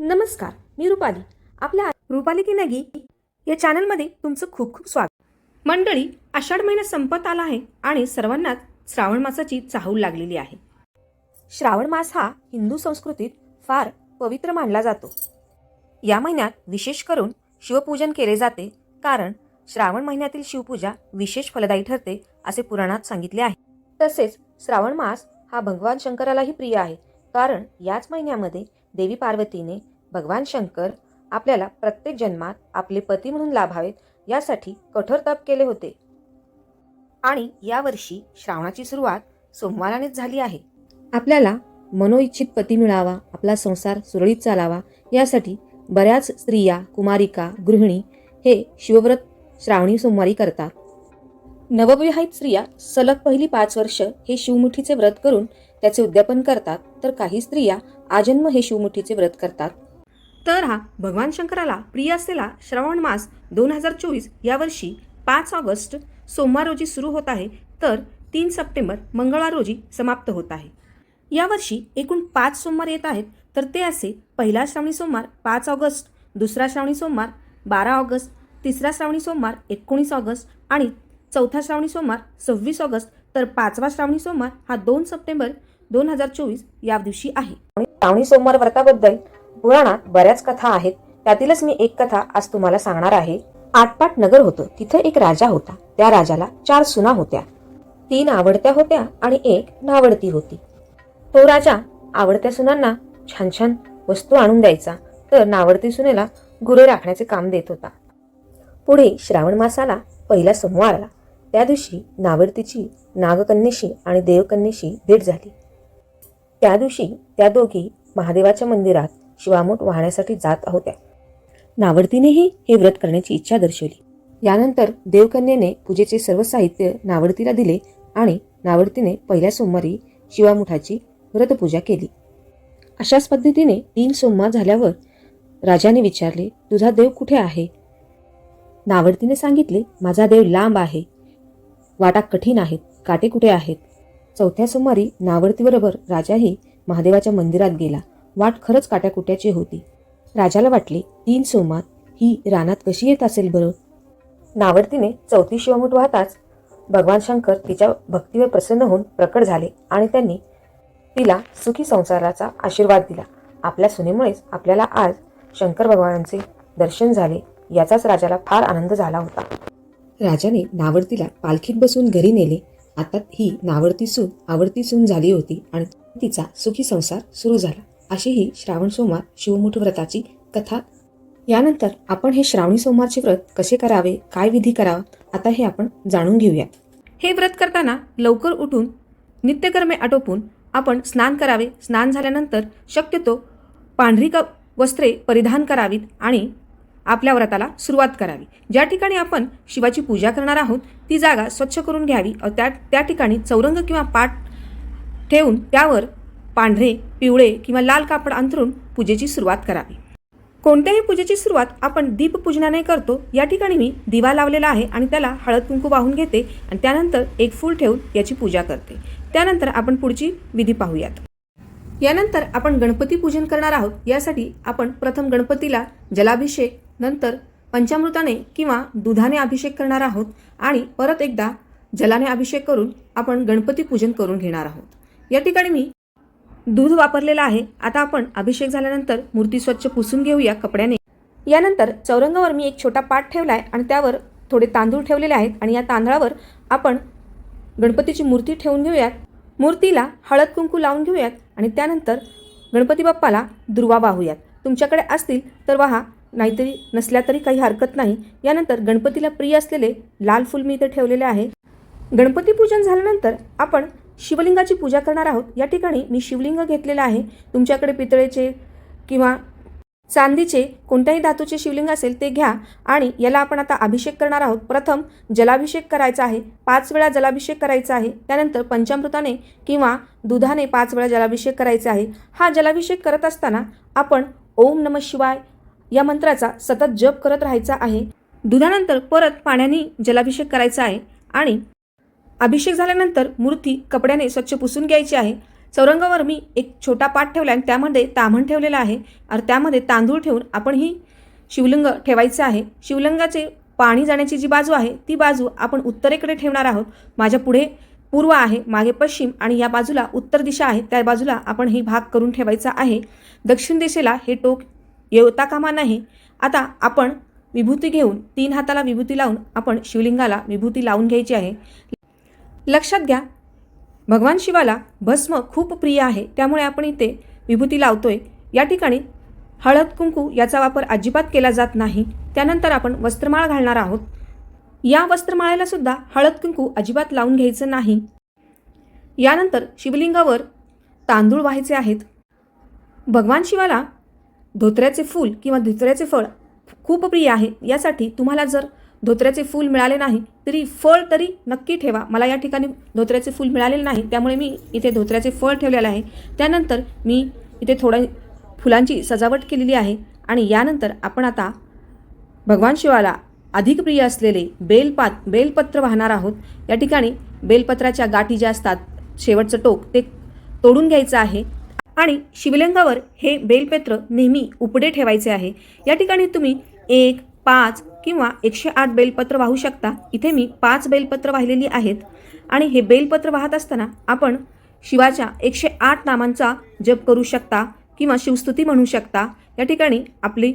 नमस्कार मी रुपाली. आपल्या रुपाली की नगी या चॅनलमध्ये तुमचं खूप खूप स्वागत. मंडळी आषाढ महिना संपत आला आहे आणि सर्वांनाच श्रावण मासाची चाहूल लागलेली आहे. श्रावण मास हा हिंदू संस्कृतीत फार पवित्र मानला जातो. या महिन्यात विशेष करून शिवपूजन केले जाते कारण श्रावण महिन्यातील शिवपूजा विशेष फलदायी ठरते असे पुराणात सांगितले आहे. तसेच श्रावण मास हा भगवान शंकरालाही प्रिय आहे कारण याच महिन्यामध्ये देवी पार्वतीने भगवान शंकर आपल्याला प्रत्येक जन्मात आपले पती म्हणून लाभावेत यासाठी कठोर तप केले होते. आणि यावर्षी श्रावणाची सुरुवात सोमवारानेच झाली आहे. आपल्याला मनोइच्छित पती मिळावा आपला संसार सुरळीत चालावा यासाठी बऱ्याच स्त्रिया कुमारिका गृहिणी हे शिवव्रत श्रावणी सोमवारी करतात. नवविवाहित स्त्रिया सलग पहिली पाच वर्ष हे शिवमुठीचे व्रत करून त्याचे उद्यापन करतात तर काही स्त्रिया आजन्म हे शिवमुठीचे व्रत करतात. तर हा भगवान शंकराला प्रिय असलेला श्रावण मास दोन हजार चोवीस यावर्षी पाच ऑगस्ट सोमवार रोजी सुरू होत आहे तर तीन सप्टेंबर मंगळवार रोजी समाप्त होत आहे. यावर्षी एकूण पाच सोमवार येत आहेत तर ते असे पहिला श्रावणी सोमवार पाच ऑगस्ट दुसरा श्रावणी सोमवार बारा ऑगस्ट तिसरा श्रावणी सोमवार एकोणीस ऑगस्ट आणि चौथा श्रावणी सोमवार सव्वीस ऑगस्ट तर पाचवा श्रावणी सोमवार हा दोन सप्टेंबर दोन हजार चोवीस या दिवशी आहे. श्रावणी सोमवार व्रताबद्दल पुराणात बऱ्याच कथा आहेत. त्यातीलच मी एक कथा आज तुम्हाला सांगणार आहे. आटपाट नगर होतं. तिथं एक राजा होता. त्या राजाला चार सुना होत्या. तीन आवडत्या होत्या आणि एक नावडती होती. तो राजा आवडत्या सुनांना छान छान वस्तू आणून द्यायचा. तर नावडती सुनेला गुरे राखण्याचे काम देत होता. पुढे श्रावण मासाला पहिला सोमवार आला. त्या दिवशी नावडतीची नागकन्येशी आणि देवकन्येशी भेट झाली. त्या दिवशी त्या दोघी महादेवाच्या मंदिरात शिवामोट वाहण्यासाठी जात होत्या. नावडतीनेही हे व्रत करण्याची इच्छा दर्शवली. यानंतर देवकन्येने पूजेचे सर्व साहित्य नावडतीला दिले आणि नावडतीने पहिल्या सोमवारी शिवामुठाची व्रतपूजा केली. अशाच पद्धतीने तीन सोमवार झाल्यावर राजाने विचारले तुझा देव कुठे आहे? नावडतीने सांगितले माझा देव लांब आहे. वाटा कठीण आहेत. काटे कुठे आहेत? चौथ्या सोमवारी नावडतीबरोबर राजाही महादेवाच्या मंदिरात गेला. वाट खरंच काट्याकुट्याची होती. राजाला वाटले तीन सोमात ही रानात कशी येत असेल बरं? नावडतीने चौथी शिवमूठ वाहताच भगवान शंकर तिच्या भक्तीवर प्रसन्न होऊन प्रकट झाले आणि त्यांनी तिला सुखी संसाराचा आशीर्वाद दिला. आपल्या सुनेमुळेच आपल्याला आज शंकर भगवानांचे दर्शन झाले याचाच राजाला फार आनंद झाला होता. राजाने नावडतीला पालखीत बसून घरी नेले. आता ही नावडती सून आवडती सून झाली होती आणि तिचा सुखी संसार सुरू झाला. अशी ही श्रावण सोमवार शिवमुठ व्रताची कथा. यानंतर आपण हे श्रावणी सोमवारचे व्रत कसे करावे काय विधी करावा आता हे आपण जाणून घेऊयात हे व्रत करताना लवकर उठून नित्यकर्मे आटोपून आपण स्नान करावे. स्नान झाल्यानंतर शक्यतो पांढरी क वस्त्रे परिधान करावीत आणि आपल्या व्रताला सुरुवात करावी. ज्या ठिकाणी आपण शिवाची पूजा करणार आहोत ती जागा स्वच्छ करून घ्यावी. त्या त्या ठिकाणी चौरंग किंवा पाट ठेवून त्यावर पांढरे पिवळे किंवा लाल कापड अंथरून पूजेची सुरुवात करावी. कोणत्याही पूजेची सुरुवात आपण दीपपूजनाने करतो या ठिकाणी मी दिवा लावलेला आहे आणि त्याला हळद कुंकू वाहून घेते आणि त्यानंतर एक फूल ठेवून याची पूजा करते. त्यानंतर आपण पुढची विधी पाहूयात. यानंतर आपण गणपती पूजन करणार आहोत. यासाठी आपण प्रथम गणपतीला जलाभिषेक नंतर पंचामृताने किंवा दुधाने अभिषेक करणार आहोत आणि परत एकदा जलाने अभिषेक करून आपण गणपती पूजन करून घेणार आहोत. या ठिकाणी मी दूध वापरलेलं आहे. आता आपण अभिषेक झाल्यानंतर मूर्ती स्वच्छ पुसून घेऊया कपड्याने. यानंतर चौरंगावर मी एक छोटा पाट ठेवला आहे आणि त्यावर थोडे तांदूळ ठेवलेले आहेत आणि या तांदळावर आपण गणपतीची मूर्ती ठेवून घेऊयात. मूर्तीला हळद कुंकू लावून घेऊयात आणि त्यानंतर गणपती बाप्पाला दुर्वा वाहूयात. तुमच्याकडे असतील तर वाहा नाहीतरी नसल्या तरी काही हरकत नाही. यानंतर गणपतीला प्रिय असलेले लाल फूल मी इथे ठेवलेले आहे. गणपती पूजन झाल्यानंतर आपण शिवलिंगाची पूजा करणार आहोत. या ठिकाणी मी शिवलिंग घेतलेलं आहे. तुमच्याकडे पितळेचे किंवा चांदीचे कोणत्याही धातूचे शिवलिंग असेल ते घ्या आणि याला आपण आता अभिषेक करणार आहोत. प्रथम जलाभिषेक करायचा आहे. पाच वेळा जलाभिषेक करायचा आहे. त्यानंतर पंचामृताने किंवा दुधाने पाच वेळा जलाभिषेक करायचा आहे. हा जलाभिषेक करत असताना आपण ओम नम शिवाय या मंत्राचा सतत जप करत राहायचा आहे. दुधानंतर परत पाण्याने जलाभिषेक करायचा आहे आणि अभिषेक झाल्यानंतर मूर्ती कपड्याने स्वच्छ पुसून घ्यायची आहे. चौरंगावर मी एक छोटा पाट ठेवला आणि त्यामध्ये ताम्हण ठेवलेलं आहे. आणि त्यामध्ये तांदूळ ठेवून आपण ही शिवलिंग ठेवायचं आहे. शिवलिंगाचे पाणी जाण्याची जी बाजू आहे ती बाजू आपण उत्तरेकडे ठेवणार आहोत. माझ्या पुढे पूर्व आहे मागे पश्चिम आणि या बाजूला उत्तर दिशा आहे. त्या बाजूला आपण हे भाग करून ठेवायचा आहे. दक्षिण दिशेला हे टोक येता कामा नाही. आता आपण विभूती घेऊन तीन हाताला विभूती लावून आपण शिवलिंगाला विभूती लावून घ्यायची आहे. लक्षात घ्या. भगवान शिवाला भस्म खूप प्रिय आहे. त्यामुळे आपण इथे विभूती लावतोय. या ठिकाणी हळद कुंकू याचा वापर अजिबात केला जात नाही. त्यानंतर आपण वस्त्रमाळ घालणार आहोत. या वस्त्रमाळेला सुद्धा हळद कुंकू अजिबात लावून घ्यायचं नाही. यानंतर शिवलिंगावर तांदूळ व्हायचे आहेत. भगवान शिवाला धोत्र्याचे फूल किंवा धोत्र्याचे फळ खूप प्रिय आहे. यासाठी तुम्हाला जर धोत्र्याचे फूल मिळाले नाही तरी फळ तरी नक्की ठेवा. मला या ठिकाणी धोत्र्याचे फूल मिळालेले नाही त्यामुळे मी इथे धोत्र्याचे फळ ठेवलेलं आहे. त्यानंतर मी इथे थोडं फुलांची सजावट केलेली आहे आणि यानंतर आपण आता भगवान शिवाला अधिक प्रिय असलेले बेलपात बेलपत्र वाहणार आहोत. या ठिकाणी बेलपत्राच्या गाठी ज्या असतात शेवटचं टोक ते तोडून घ्यायचं आहे. आणि शिवलिंगावर हे बेलपत्र नेहमी उपडे ठेवायचे आहे. या ठिकाणी तुम्ही एक पाच किंवा एकशे आठ बेलपत्र वाहू शकता. इथे मी पाच बेलपत्र वाहिलेली आहेत. आणि हे बेलपत्र वाहत असताना आपण शिवाच्या एकशे आठ नामांचा जप करू शकता किंवा शिवस्तुती म्हणू शकता. या ठिकाणी आपली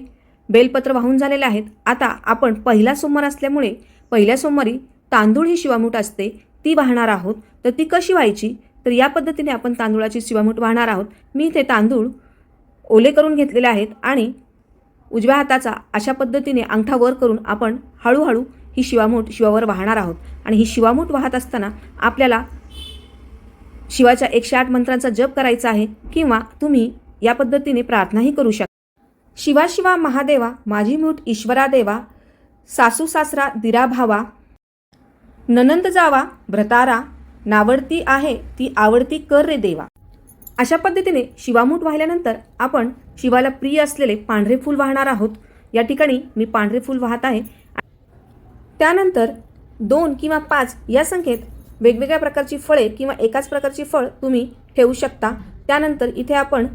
बेलपत्र वाहून झालेले आहेत. आता आपण पहिला सोमवार असल्यामुळे पहिल्या सोमवारी तांदूळ ही शिवामूठ असते. ती वाहणार आहोत. तर ती कशी व्हायची? तर या पद्धतीने आपण तांदूळाची शिवामूठ वाहणार आहोत. मी ते तांदूळ ओले करून घेतलेले आहेत आणि उजव्या हाताचा अशा पद्धतीने अंगठा वर करून आपण हळूहळू ही शिवामूठ शिवावर वाहणार आहोत. आणि ही शिवामूठ वाहत असताना आपल्याला शिवाच्या एकशे आठ मंत्रांचा जप करायचा आहे किंवा तुम्ही या पद्धतीने प्रार्थनाही करू शकता शिवा शिवा महादेवा माझी मूठ ईश्वरा देवा सासू सासरा दिरा भावा ननंद जावा भ्रतारा नावडती आहे ती आवडती कर रे देवा. अशा पद्धतीने शिवामूठ वाहिल्यानंतर आपण शिवाला प्रिय असलेले पांढरे फूल वाहणार आहोत. या ठिकाणी मी पांढरे फूल वाहत आहे. त्यानंतर दोन किंवा पाच या संख्येत वेगवेगळ्या प्रकारची फळे किंवा एकाच प्रकारची फळ तुम्ही ठेवू शकता. त्यानंतर इथे आपण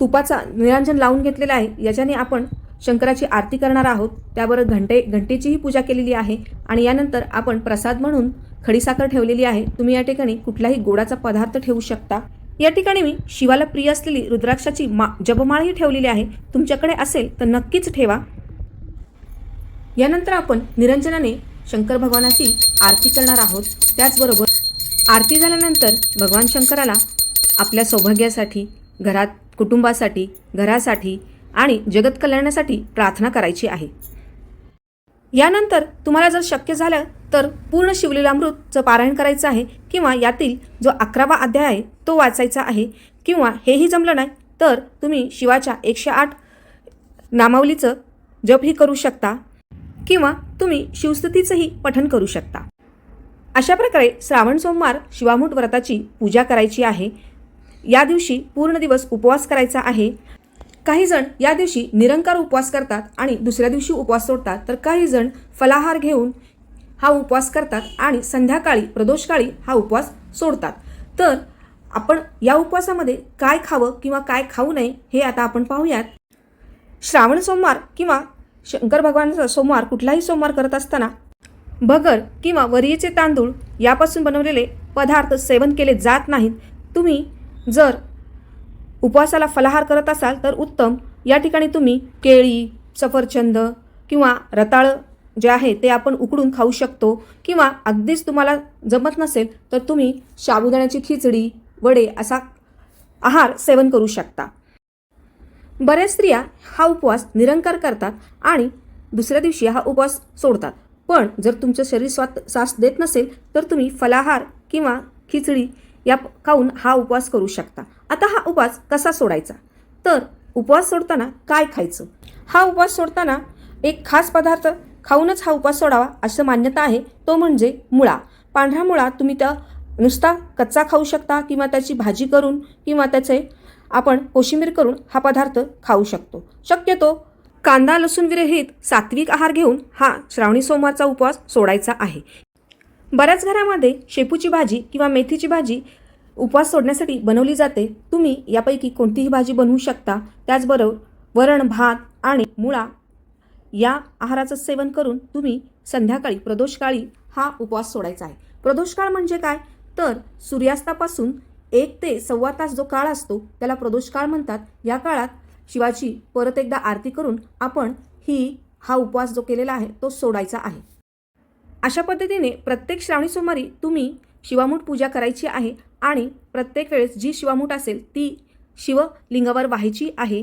तुपाचा निरांजन लावून घेतलेला आहे. याच्याने आपण शंकराची आरती करणार आहोत. त्याबरोबर घंटे घंटेचीही पूजा केलेली आहे आणि यानंतर आपण प्रसाद म्हणून खडीसाखर ठेवलेली आहे. तुम्ही या ठिकाणी कुठलाही गोडाचा पदार्थ ठेवू शकता. या ठिकाणी मी शिवाला प्रिय असलेली रुद्राक्षाची मा जपमाळही ठेवलेली आहे. तुमच्याकडे असेल तर नक्कीच ठेवा. यानंतर आपण निरंजनाने शंकर भगवानाची आरती करणार आहोत. त्याचबरोबर आरती झाल्यानंतर भगवान शंकराला आपल्या सौभाग्यासाठी घरात कुटुंबासाठी घरासाठी आणि जगत कल्याणासाठी प्रार्थना करायची आहे. यानंतर तुम्हाला जर शक्य झालं तर पूर्ण शिवलीलामृतचं पारायण करायचं आहे किंवा यातील जो अकरावा अध्याय आहे तो वाचायचा आहे किंवा हेही जमलं नाही तर तुम्ही शिवाच्या एकशे आठ नामावलीचं जपही करू शकता किंवा तुम्ही शिवस्तुतीचंही पठन करू शकता. अशा प्रकारे श्रावण सोमवार शिवामूठ व्रताची पूजा करायची आहे. या दिवशी पूर्ण दिवस उपवास करायचा आहे. काही जण या दिवशी निरंकार उपवास करतात आणि दुसऱ्या दिवशी उपवास सोडतात तर काही जण फलाहार घेऊन हा उपवास करतात आणि संध्याकाळी प्रदोषकाळी हा उपवास सोडतात. तर आपण या उपवासामध्ये काय खावं किंवा काय खाऊ नये हे आता आपण पाहूयात. श्रावण सोमवार किंवा शंकर भगवानचा सोमवार कुठलाही सोमवार करत असताना भगर किंवा वरीचे तांदूळ यापासून बनवलेले पदार्थ सेवन केले जात नाहीत. तुम्ही जर उपवासाला फलाहार करत असाल तर उत्तम. या ठिकाणी तुम्ही केळी सफरचंद किंवा रताळ जे आहे ते आपण उकडून खाऊ शकतो किंवा अगदीच तुम्हाला जमत नसेल तर तुम्ही साबुदाण्याची खिचडी वडे असा आहार सेवन करू शकता. बऱ्याच स्त्रिया हा उपवास निरंकार करतात आणि दुसऱ्या दिवशी हा उपवास सोडतात. पण जर तुमचं शरीर स्वात सास देत नसेल तर तुम्ही फलाहार किंवा खिचडी या खाऊन हा उपवास करू शकता. आता हा उपवास कसा सोडायचा? तर उपवास सोडताना काय खायचं? हा उपवास सोडताना एक खास पदार्थ खाऊनच हा उपवास सोडावा असं मान्यता आहे. तो म्हणजे मुळा. पांढरा मुळा तुम्ही त्या नुसता कच्चा खाऊ शकता किंवा त्याची भाजी करून किंवा त्याचे आपण कोशिंबीर करून हा पदार्थ खाऊ शकतो. शक्यतो कांदा लसूण विरहित सात्विक आहार घेऊन हा श्रावणी सोमवारचा उपवास सोडायचा आहे. बऱ्याच घरामध्ये शेपूची भाजी किंवा मेथीची भाजी उपवास सोडण्यासाठी बनवली जाते. तुम्ही यापैकी कोणतीही भाजी बनवू शकता. त्याचबरोबर वरण भात आणि मुळा या आहाराचं सेवन करून तुम्ही संध्याकाळी प्रदोषकाळी हा उपवास सोडायचा आहे. प्रदोषकाळ म्हणजे काय? तर सूर्यास्तापासून एक ते सव्वा तास जो काळ असतो त्याला प्रदोषकाळ म्हणतात. या काळात शिवाची परत एकदा आरती करून आपण ही हा उपवास जो केलेला आहे तो सोडायचा आहे. अशा पद्धतीने प्रत्येक श्रावणी सोमवारी तुम्ही शिवामूठ पूजा करायची आहे. आणि प्रत्येक वेळेस जी शिवामूठ असेल ती शिवलिंगावर व्हायची आहे.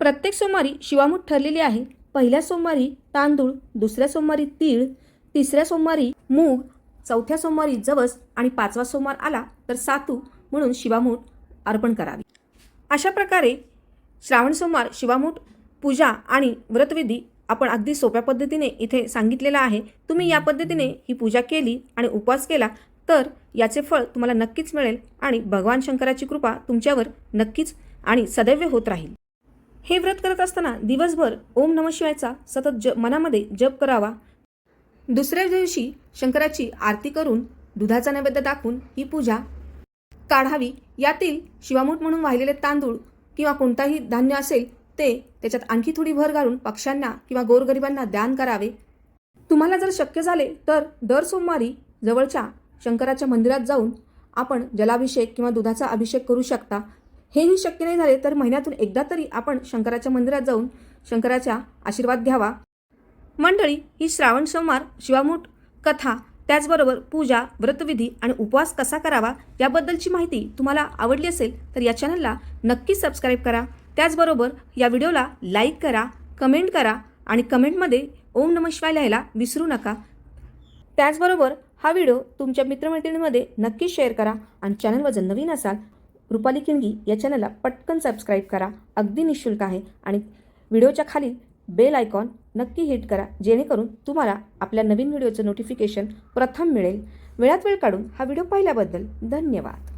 प्रत्येक सोमवारी शिवामूठ ठरलेली आहे. पहिल्या सोमवारी तांदूळ दुसऱ्या सोमवारी तीळ तिसऱ्या सोमवारी मूग चौथ्या सोमवारी जवस आणि पाचवा सोमवार आला तर सातू म्हणून शिवामूठ अर्पण करावी. अशा प्रकारे श्रावण सोमवार शिवामूठ पूजा आणि व्रतविधी आपण अगदी सोप्या पद्धतीने इथे सांगितलेलं आहे. तुम्ही या पद्धतीने ही पूजा केली आणि उपवास केला तर याचे फळ तुम्हाला नक्कीच मिळेल आणि भगवान शंकराची कृपा तुमच्यावर नक्कीच आणि सदैव होत राहील. हे व्रत करत असताना दिवसभर ओम नम शिवायचा सतत ज मनामध्ये जप करावा. दुसऱ्या दिवशी शंकराची आरती करून दुधाचा नैवेद्य दाखवून ही पूजा काढावी. यातील शिवामूठ म्हणून वाहिलेले तांदूळ किंवा कोणताही धान्य असेल ते त्याच्यात आणखी थोडी भर घालून पक्ष्यांना किंवा गोरगरिबांना दान करावे. तुम्हाला जर शक्य झाले तर दर सोमवारी जवळच्या शंकराच्या मंदिरात जाऊन आपण जलाभिषेक किंवा दुधाचा अभिषेक करू शकता. हेही शक्य नाही झाले तर महिन्यातून एकदा तरी आपण शंकराच्या मंदिरात जाऊन शंकराच्या आशीर्वाद घ्यावा. मंडळी ही श्रावण सोमवार शिवामूठ कथा त्याचबरोबर पूजा व्रतविधी आणि उपवास कसा करावा याबद्दलची माहिती तुम्हाला आवडली असेल तर या चॅनलला नक्की सबस्क्राईब करा. त्याचबरोबर या व्हिडिओला लाईक करा कमेंट करा आणि कमेंटमध्ये ओम नम शिवाय लिहायला विसरू नका. त्याचबरोबर हा व्हिडिओ तुमच्या मित्रमैत्रिणींमध्ये नक्की शेअर करा आणि चॅनलवर जर नवीन असाल रुपाली किंगी या चॅनलला पटकन सबस्क्राईब करा. अगदी निशुल्क आहे. आणि व्हिडिओच्या खाली बेल आयकॉन नक्की हिट करा जेणेकरून तुम्हाला आपल्या नवीन व्हिडिओचं नोटिफिकेशन प्रथम मिळेल. वेळात वेळ काढून हा व्हिडिओ पाहिल्याबद्दल धन्यवाद.